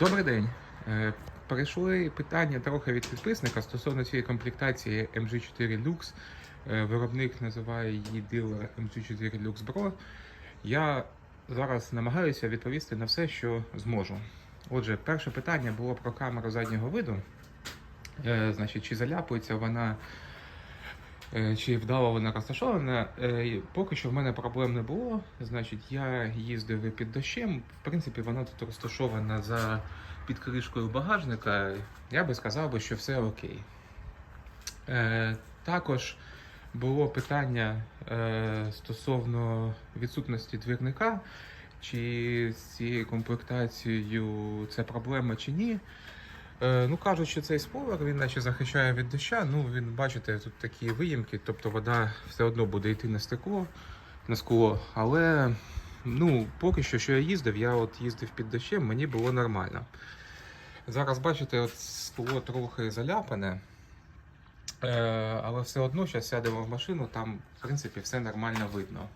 Добрий день. Е, Перейшли питання трохи від підписника стосовно цієї комплектації MG4 Lux. Е, Виробник називає її дилер MG4 Lux Pro. Я зараз намагаюся відповісти на все, що зможу. Отже, перше питання було про камеру заднього виду. Е, Значить, чи заляпується вона, чи вдало вона розташована. Е, Поки що в мене проблем не було. Значить, я їздив під дощем. В принципі, вона тут розташована за під кришкою багажника. Я би сказав, що все окей. Е, Також було питання е, стосовно відсутності двірника, чи з цією комплектацією це проблема чи ні. Е, ну, кажуть, що цей спойлер він наче захищає від доща. Ну, він, бачите, тут такі виїмки, тобто вода все одно буде йти на стекло, на скло. Але ну, поки що, що я їздив, я от їздив під дощем, мені було нормально. Зараз бачите, от скло трохи заляпане. Е, але все одно зараз сядемо в машину, там, в принципі, все нормально видно.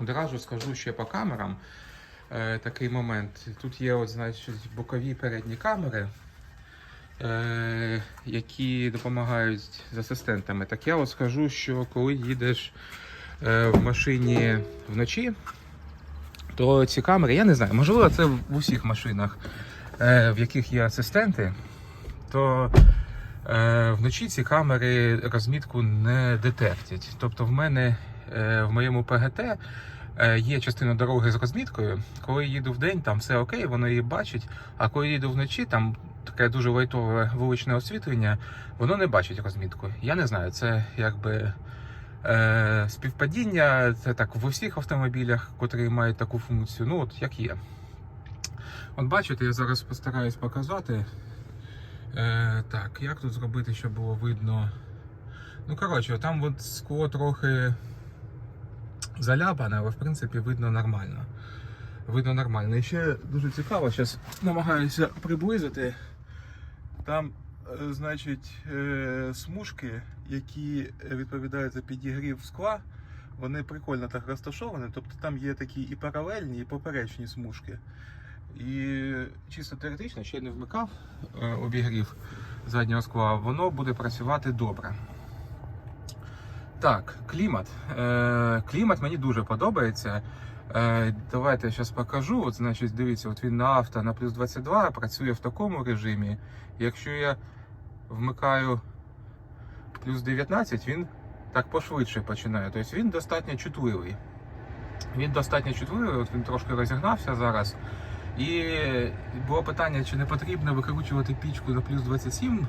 Одразу скажу ще по камерам е, такий момент. Тут є от, значить, бокові передні камери, е, які допомагають з асистентами. Так я от скажу, що коли їдеш е, в машині вночі, то ці камери, я не знаю, можливо, це в усіх машинах, е, в яких є асистенти, то е, вночі ці камери розмітку не детектять. Тобто в мене е, в моєму ПГТ є частина дороги з розміткою. Коли їду в день, там все окей, воно її бачить. А коли їду вночі, там таке дуже лайтове вуличне освітлення, воно не бачить розмітку. Я не знаю, це якби. Е, співпадіння це так в усіх автомобілях, котрі мають таку функцію. Ну, от як є. От бачите, я зараз постараюсь показати. Е, так, як тут зробити, щоб було видно. Ну, коротше, там от скло трохи заляпане, але в принципі видно нормально. Видно нормально. І ще дуже цікаво, зараз намагаюся приблизити. Там, е, значить, е, смужки, які відповідають за підігрів скла, вони прикольно так розташовані. Тобто там є такі і паралельні, і поперечні смужки. І чисто теоретично, ще не вмикав е, обігрів заднього скла, воно буде працювати добре. Так, клімат. Е, клімат мені дуже подобається. Е, давайте я зараз покажу. От, значить, дивіться, от він на авто на плюс 22 працює в такому режимі. Якщо я вмикаю плюс 19, він так пошвидше починає. Тобто він достатньо чутливий. Він достатньо чутливий, от він трошки розігнався зараз. І було питання, чи не потрібно викручувати пічку на плюс 27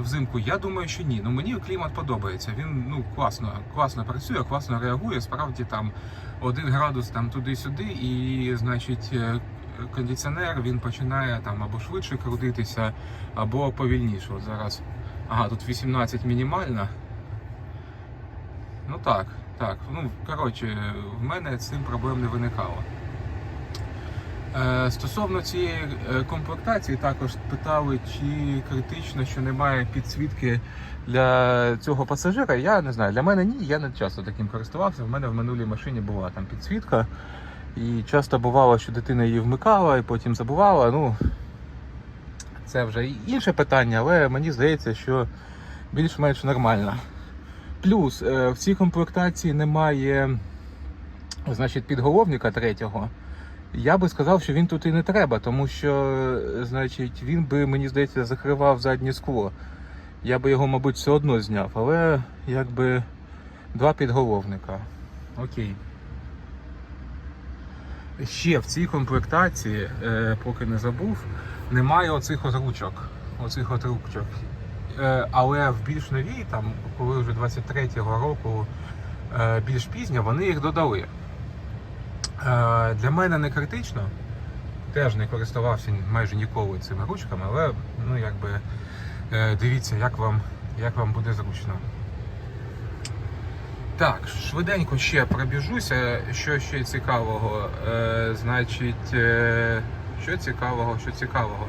взимку. Я думаю, що ні. Ну мені клімат подобається. Він ну класно, класно працює, класно реагує. Справді там один градус там туди-сюди, і значить. е, Кондиціонер він починає там або швидше крутитися, або повільніше. От зараз. Ага, тут 18 мінімальна. Ну так, так. Ну, коротше, в мене з цим проблем не виникало. Е, Стосовно цієї е, комплектації, також питали, чи критично, що немає підсвітки для цього пасажира. Я не знаю, для мене ні, я не часто таким користувався. В мене в минулій машині була там підсвітка. І часто бувало, що дитина її вмикала і потім забувала. Ну, це вже інше питання, але мені здається, що більш-менш нормально. Плюс е, в цій комплектації немає значить, підголовника третього. Я би сказав, що він тут і не треба, тому що е, значить, він би, мені здається, закривав заднє скло. Я би його, мабуть, все одно зняв, але якби два підголовника. Окей. Ще в цій комплектації, е, поки не забув, немає оцих от ручок. Оцих от. Е, але в більш новій, там, коли вже 23-го року е, більш пізня, вони їх додали. Е, Для мене не критично. Теж не користувався майже ніколи цими ручками, але ну, якби, е, дивіться, як вам, як вам буде зручно. Так, швиденько ще пробіжуся. Що ще цікавого? Е, значить, що цікавого, що цікавого.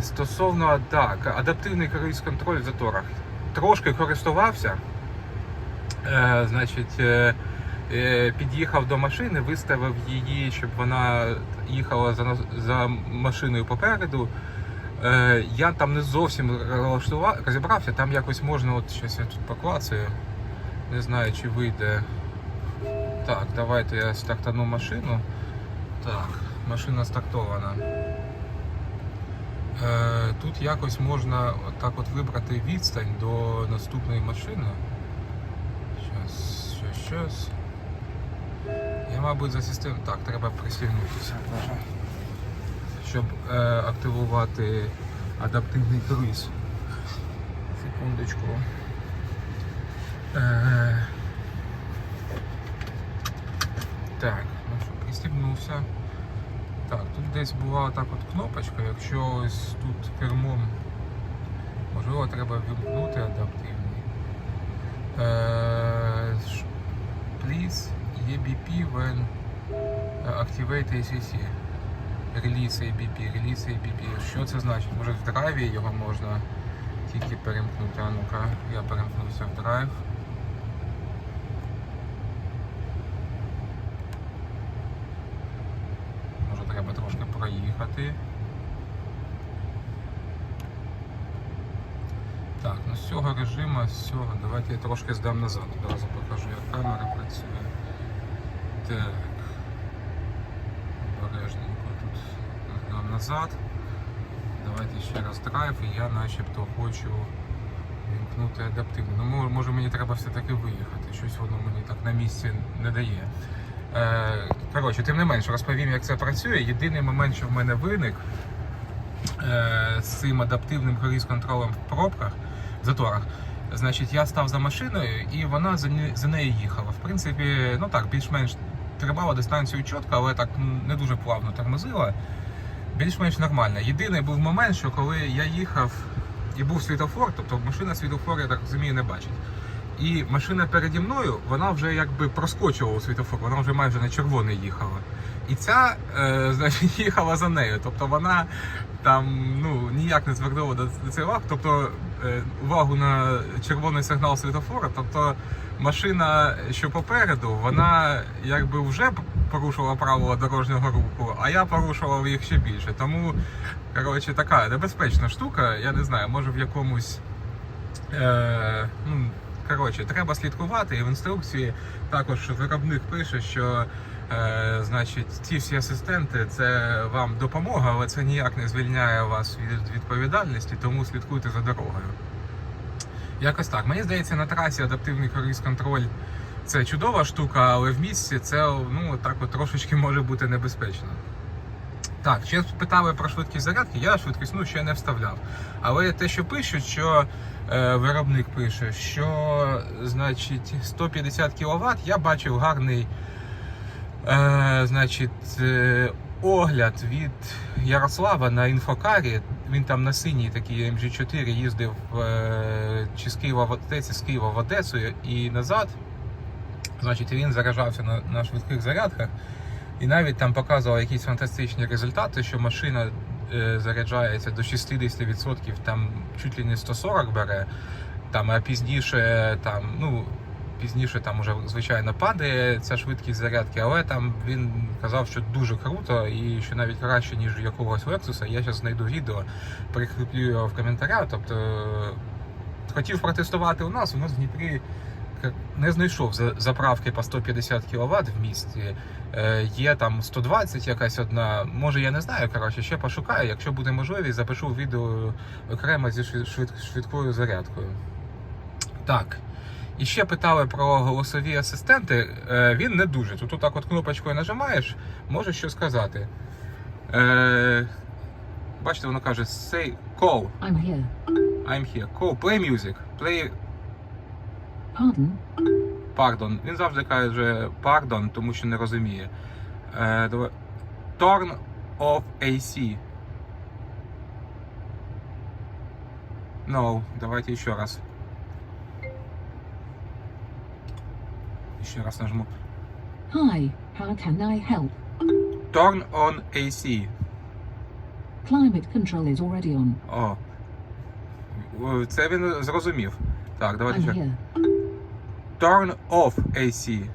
Стосовно так, адаптивний круїз контроль в заторах. Трошки користувався. Значить, під'їхав до машини, виставив її, щоб вона їхала за, за машиною попереду. Е, Я там не зовсім розібрався, там якось можна, от щось я тут поклацаю. Не знаю, чи вийде. Так, давайте я стартану машину. Так, машина стартована. Е, Тут якось можна так от вибрати відстань до наступної машини. Щас, щас, щас. Я, мабуть, за систему. Так, треба пристігнутися. Щоб е, активувати адаптивний круїз. Секундочку. Е, так, ну що, пристібнувся. Так, тут десь була так от кнопочка, якщо ось тут кермом, можливо, треба вимкнути адаптивний. Е, Please EBP when activate ACC. Release ABP, release ABP. Що це значить? Може в драйві його можна тільки перемкнути. А ну-ка, я перемкнувся в драйв. Може треба трошки проїхати. Так, ну з цього режиму, з цього, давайте я трошки здам назад. Одразу покажу, як камера працює. Так. Обережненько тут здам назад. Давайте ще раз драйв, і я начебто хочу вімкнути адаптивно. Ну, може мені треба все-таки виїхати. Щось воно мені так на місці не дає. Е, коротше, тим не менше, розповім, як це працює. Єдиний момент, що в мене виник е, з цим адаптивним круїз-контролем в пробках, в заторах. Значить, я став за машиною і вона за нею їхала. В принципі, ну так, більш-менш тримала дистанцію чітко, але так не дуже плавно тормозила. Більш-менш нормально. Єдиний був момент, що коли я їхав і був світофор, тобто машина світофор, я так розумію, не бачить. І машина переді мною, вона вже якби проскочила у світофор, вона вже майже на червоний їхала. І ця, е, значить, їхала за нею. Тобто вона там ну, ніяк не звернула до, до цей увагу, тобто е, увагу на червоний сигнал світофора. Тобто машина, що попереду, вона якби вже порушувала правила дорожнього руху, а я порушував їх ще більше. Тому, коротше, така небезпечна штука, я не знаю, може в якомусь. Е, ну, коротше, треба слідкувати. І в інструкції також виробник пише, що е, значить, ці всі асистенти це вам допомога, але це ніяк не звільняє вас від відповідальності, тому слідкуйте за дорогою. Якось так. Мені здається, на трасі адаптивний круїз контроль це чудова штука, але в місті це ну, так от трошечки може бути небезпечно. Так, ще питали про швидкість зарядки, я швидкісну ще не вставляв. Але те, що пишуть, що е, виробник пише, що значить 150 кВт, я бачив гарний е, значить, е, огляд від Ярослава на інфокарі. Він там на синій такий MG4 їздив е, чи з Києва в Одесі, з Києва в Одесу і назад. Значить, він заражався на, на швидких зарядках. І навіть там показував якісь фантастичні результати, що машина е, заряджається до 60%, там чуть ли не 140 бере, там, а пізніше там, ну, пізніше там уже звичайно падає ця швидкість зарядки, але там він казав, що дуже круто і що навіть краще, ніж у якогось Lexus. Я зараз знайду відео, прикріплю його в коментарях. Тобто хотів протестувати у нас, у нас в Дніпрі не знайшов за- заправки по 150 кВт в місті. Е, Є там 120 якась одна. Може я не знаю. Коротше, ще пошукаю. Якщо буде можливість, запишу відео окремо зі швид- швид- швидкою зарядкою. Так. І ще питали про голосові асистенти. Е, Він не дуже. Тут отак от кнопочкою нажимаєш, можеш що сказати. Е, Бачите, воно каже say call. I'm here. I'm here. Call, play music. Play Pardon? Pardon. Він завжди каже pardon, тому що не розуміє. Е, давай. Turn off AC. No, давайте ще раз. Ще раз нажму. Hi, how can I help? Turn on AC. Climate control is already on. О. О, Це він зрозумів. Так, давайте I'm ще. here. Turn off AC.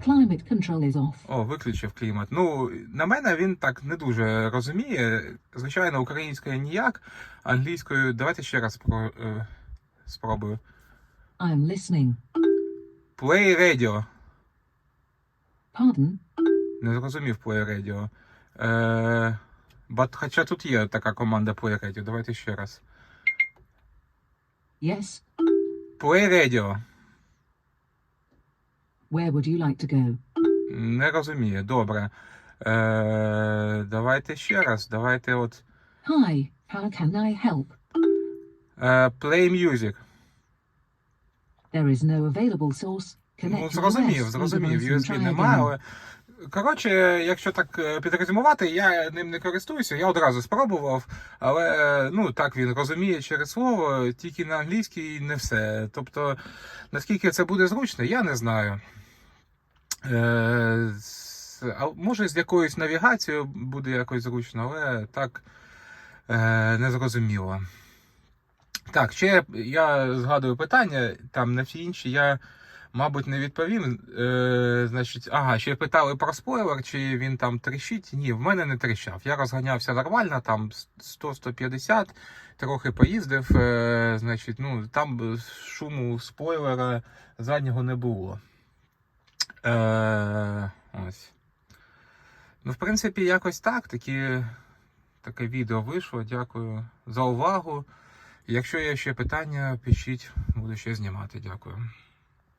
Climate control is off. О, виключив клімат. Ну, на мене він так не дуже розуміє. Звичайно, українською ніяк, англійською. Давайте ще раз про, е, спробую. I am listening. Play radio. Pardon? Не зрозумів Play Radio. Е, but, хоча тут є така команда Play Radio. Давайте ще раз. Yes. Play Radio. Where would you like to go? Не розумію. Добре. Е, давайте ще раз. Давайте от. Hi, how can I help? Е, play music. There is no available source. Ну, Connect to зрозумів, зрозумів. USB немає, але. Коротше, якщо так підрезюмувати, я ним не користуюся, я одразу спробував, але ну так він розуміє через слово, тільки на англійській не все. Тобто, наскільки це буде зручно, я не знаю. Е, а може з якоюсь навігацією буде якось зручно, але так е, не. Так, ще я згадую питання, там на всі інші я, мабуть, не відповім. Е, значить, ага, ще питали про спойлер, чи він там тріщить. Ні, в мене не тріщав. Я розганявся нормально, там 100-150, трохи поїздив. Е, значить, ну, там шуму спойлера заднього не було. Е, ось. Ну, в принципі, якось так. Такі, таке відео вийшло. Дякую за увагу. Якщо є ще питання, пишіть, буду ще знімати. Дякую.